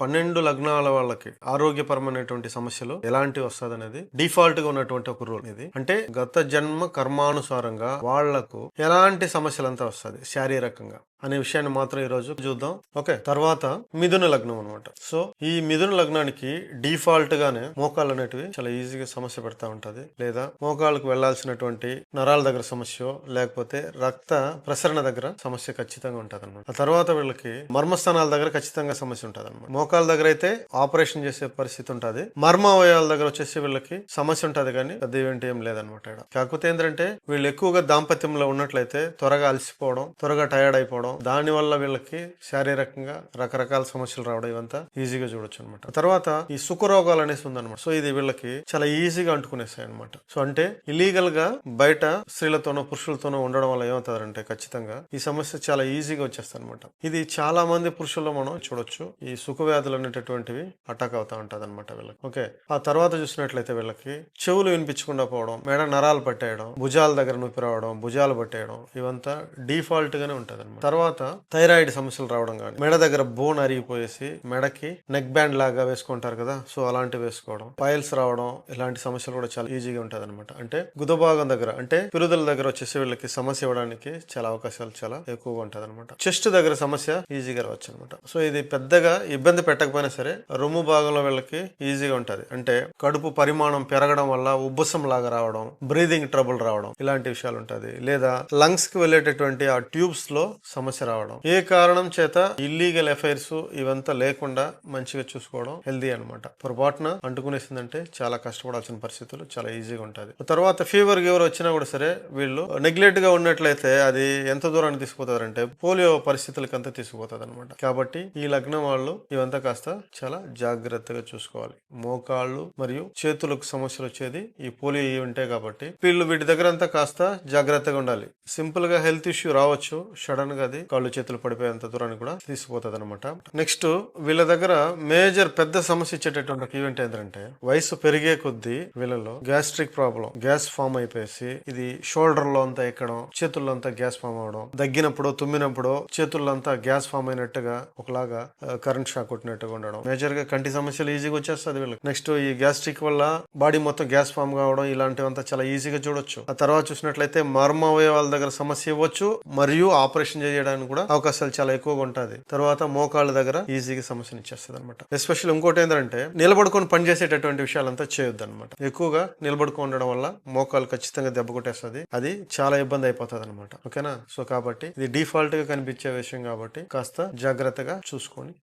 పన్నెండు లగ్నాల వాళ్ళకి ఆరోగ్యపరమైనటువంటి సమస్యలు ఎలాంటివి వస్తుంది అనేది డిఫాల్ట్గా ఉన్నటువంటి ఒక రూల్ ఇది. అంటే గత జన్మ కర్మానుసారంగా వాళ్ళకు ఎలాంటి సమస్యలు అంతా వస్తుంది శారీరకంగా అనే విషయాన్ని మాత్రం ఈ రోజు చూద్దాం. ఓకే తర్వాత మిథున లగ్నం అనమాట సో ఈ మిథున లగ్నానికి డిఫాల్ట్ గానే మోకాళ్ళు అనేటివి చాలా ఈజీగా సమస్య పెడతా ఉంటది. లేదా మోకాళ్ళకు వెళ్ళాల్సినటువంటి నరాల దగ్గర సమస్య లేకపోతే రక్త ప్రసరణ దగ్గర సమస్య ఖచ్చితంగా ఉంటది అనమాట ఆ తర్వాత వీళ్ళకి మర్మస్థానాల దగ్గర ఖచ్చితంగా సమస్య ఉంటది అనమాట మోకాల దగ్గర అయితే ఆపరేషన్ చేసే పరిస్థితి ఉంటుంది. మర్మ అవయవాల దగ్గర వచ్చేసి వీళ్ళకి సమస్య ఉంటది కానీ పెద్ద ఈవెంట్ ఏం లేదనమాట ఈడ. కాకపోతే ఏంటంటే వీళ్ళు ఎక్కువగా దాంపత్యంలో ఉన్నట్లయితే త్వరగా అలసిపోవడం త్వరగా టైర్డ్ అయిపోవడం దాని వల్ల వీళ్ళకి శారీరకంగా రకరకాల సమస్యలు రావడం ఇవంతా ఈజీగా చూడొచ్చు అనమాట తర్వాత ఈ సుఖరోగాలు అనేసి ఉందన్నమాట. సో ఇది వీళ్ళకి చాలా ఈజీగా అంటుకునేస్తాయి అనమాట సో అంటే ఇలీగల్గా బయట స్త్రీలతోనో పురుషులతోనో ఉండడం వల్ల ఏమవుతారంటే ఖచ్చితంగా ఈ సమస్య చాలా ఈజీగా వచ్చేస్తుంది అనమాట ఇది చాలా మంది పురుషుల్లో మనం చూడొచ్చు. ఈ సుఖ వ్యాధులు అనేటటువంటివి అటాక్ అవుతా ఉంటుంది అనమాట వీళ్ళకి. ఓకే ఆ తర్వాత చూసినట్లయితే వీళ్ళకి చెవులు వినిపించకుండా పోవడం మెడ నరాలు పట్టేయడం భుజాల దగ్గర నొప్పి రావడం భుజాలు పట్టేయడం ఇవంతా డిఫాల్ట్ గానే ఉంటది తర్వాత థైరాయిడ్ సమస్యలు రావడం కానీ మెడ దగ్గర బోన్ అరిగిపోయేసి మెడకి నెక్ బ్యాండ్ లాగా వేసుకుంటారు కదా సో అలాంటివి వేసుకోవడం పైల్స్ రావడం ఇలాంటి సమస్యలు కూడా చాలా ఈజీగా ఉంటుంది అనమాట అంటే గుదభాగం దగ్గర అంటే పిరుదల దగ్గర వచ్చేసి వీళ్ళకి సమస్య ఇవ్వడానికి చాలా అవకాశాలు చాలా ఎక్కువగా ఉంటుంది అనమాట చెస్ట్ దగ్గర సమస్య ఈజీగా రావచ్చు అనమాట సో ఇది పెద్దగా ఇబ్బంది పెట్టకపోయినా సరే రొమ్ము భాగంలో వీళ్ళకి ఈజీగా ఉంటుంది. అంటే కడుపు పరిమాణం పెరగడం వల్ల ఉబ్బసం లాగా రావడం బ్రీదింగ్ ట్రబుల్ రావడం ఇలాంటి విషయాలు ఉంటది. లేదా లంగ్స్కి వెళ్ళేటటువంటి ఆ ట్యూబ్స్లో సమస్య రావడం. ఏ కారణం చేత ఇల్లీగల్ ఎఫైర్స్ ఇవంతా లేకుండా మంచిగా చూసుకోవడం హెల్దీ అనమాట పొరపాటున అంటుకునేసిందంటే చాలా కష్టపడాల్సిన పరిస్థితులు చాలా ఈజీగా ఉంటుంది. తర్వాత ఫీవర్ గీవర్ వచ్చినా కూడా సరే వీళ్ళు నెగ్లెక్ట్గా ఉన్నట్లయితే అది ఎంత దూరానికి తీసుకుపోతారంటే పోలియో పరిస్థితులకి అంతా తీసుకుపోతుంది అనమాట కాబట్టి ఈ లగ్నం వాళ్ళు ఇవంతా కాస్త చాలా జాగ్రత్తగా చూసుకోవాలి. మోకాళ్ళు మరియు చేతులకు సమస్యలు వచ్చేది ఈ పోలియో ఉంటాయి కాబట్టి వీళ్ళు వీటి దగ్గర అంతా కాస్త జాగ్రత్తగా ఉండాలి. సింపుల్గా హెల్త్ ఇష్యూ రావచ్చు. సడన్గా అది కాళ్ళు చేతులు పడిపోయేంత దూరాన్ని కూడా తీసిపోతుంది అనమాట నెక్స్ట్ వీళ్ళ దగ్గర మేజర్ పెద్ద సమస్య ఇచ్చేటటువంటి ఈవెంట్ ఏంటంటే వయసు పెరిగే కొద్దీ వీళ్ళలో గ్యాస్ట్రిక్ ప్రాబ్లం. గ్యాస్ ఫామ్ అయిపోయేసి ఇది షోల్డర్లో అంతా ఎక్కడం చేతుల్లో అంతా గ్యాస్ ఫామ్ అవడం దగ్గినప్పుడు తుమ్మినప్పుడు చేతుల్లో అంతా గ్యాస్ ఫామ్ అయినట్టుగా ఒకలాగా కరెంట్ షాక్ కొట్టినట్టుగా ఉండడం. మేజర్గా కంటి సమస్యలు ఈజీగా వచ్చేస్తుంది వీళ్ళకి. నెక్స్ట్ ఈ గ్యాస్ట్రిక్ వల్ల బాడీ మొత్తం గ్యాస్ ఫామ్ కావడం ఇలాంటివంతా చాలా ఈజీగా చూడొచ్చు. ఆ తర్వాత చూసినట్లయితే మర్మ అవయవాల దగ్గర సమస్య ఇవ్వచ్చు. మరియు ఆపరేషన్ చేయడానికి కూడా అవకాశాలు చాలా ఎక్కువగా ఉంటుంది. తర్వాత మోకాళ్ళ దగ్గర ఈజీగా సమస్యను ఇచ్చేస్తుంది అనమాట ఎస్పెషల్ ఇంకోటి ఏంటంటే నిలబడుకొని పనిచేసేటటువంటి విషయాలంతా చేయొద్దు అనమాట ఎక్కువగా నిలబడుకొని ఉండడం వల్ల మోకాలు ఖచ్చితంగా దెబ్బ కొట్టేస్తుంది. అది చాలా ఇబ్బంది అయిపోతుంది అనమాట ఓకేనా? సో కాబట్టి ఇది డిఫాల్ట్గా కనిపించే విషయం కాబట్టి కాస్త జాగ్రత్తగా చూసుకొని